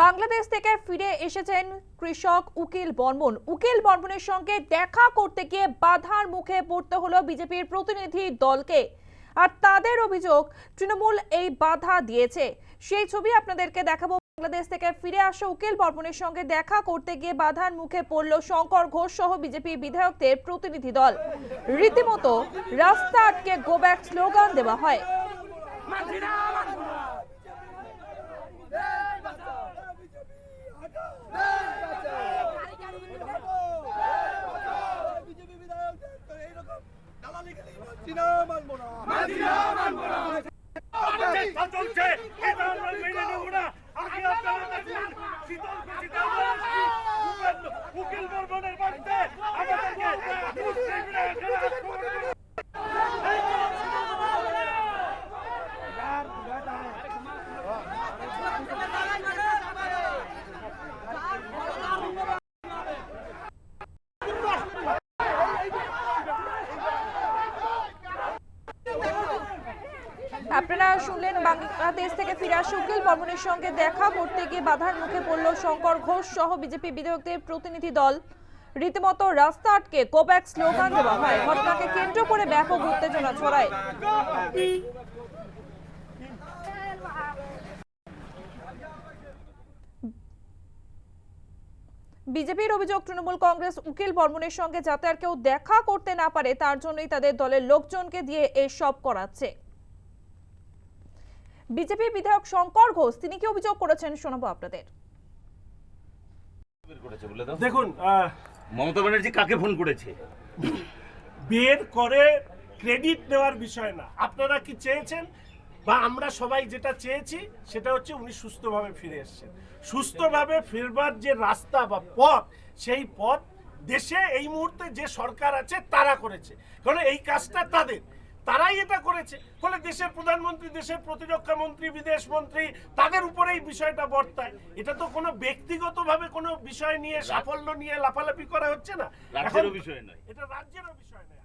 বাংলাদেশ থেকে ফিরে এসেছেন কৃষক উকিল বর্মন। উকিল বর্মনের সঙ্গে দেখা করতে গিয়ে বাধার মুখে পড়তে হলো বিজেপির প্রতিনিধি দলকে। আর তাদের অভিযোগ, তৃণমূল এই বাধা দিয়েছে। সেই ছবি আপনাদেরকে দেখাবো। বাংলাদেশ থেকে ফিরে আসা উকিল বর্মনের সঙ্গে দেখা করতে গিয়ে বাধার মুখে পড়ল শঙ্কর ঘোষ সহ বিজেপি বিধায়কদের প্রতিনিধি দল। রীতিমতো রাস্তা আটকে গো ব্যাক স্লোগান দেওয়া হয় বিজেপি বিধায়কদের তো এইরকম দালালি মানব না না, মানব না। চলছে এটা আমরা মেনে নেব না আগে আপনারা দেখুন শীতল শীতল উকিল বর্মনের বাড়িতে আমাদেরকে মুসলিমরা এখানে আপনারা শুনলেন বাংলাদেশ থেকে ফিরে আসা উকিল বর্মনের সঙ্গে দেখা করতে গিয়ে বাধার মুখে পড়ল শঙ্কর ঘোষ সহ বিজেপি বিধায়কদের প্রতিনিধি দল। রীতিমতো রাস্তা আটকে কোব্যাক স্লোগান দেওয়া হয়। ঘটনাকে কেন্দ্র করে ব্যাপক উত্তেজনা ছড়ায়। বিজেপির অভিযোগ, তৃণমূল কংগ্রেস উকিল বর্মনের সঙ্গে যাতে আর কেউ দেখা করতে না পারে, তার জন্যই তাদের দলের লোকজনকে দিয়ে এসব করাচ্ছে। বিজেপি বিধায়ক শঙ্কর ঘোষ তিনি কি অভিযোগ করেছেন? শোনাবো আপনাদের। দেখুন আহ, মমতা ব্যানার্জি কাকে ফোন করেছে? বের করে ক্রেডিট নেওয়ার বিষয় না। আপনারা কি চেয়েছেন? বা আমরা সবাই যেটা চেয়েছি সেটা হচ্ছে উনি সুস্থভাবে ফিরে এসেছেন। সুস্থভাবে ফিরবার যে রাস্তা বা পথ সেই পথ দেশে এই মুহূর্তে যে সরকার আছে তারা করেছে। কারণ এই কাজটা তাদের। এটা করেছে। ফলে দেশের প্রধানমন্ত্রী দেশের প্রতিরক্ষা মন্ত্রী বিদেশ মন্ত্রী তাদের উপরেই বিষয়টা বর্তায়। এটা তো কোনো ব্যক্তিগত ভাবে কোনো বিষয় নিয়ে সাফল্য নিয়ে লাফালাফি করা হচ্ছে না। রাজ্যেরও বিষয় নয়। এটা রাজ্যেরও বিষয় নয়।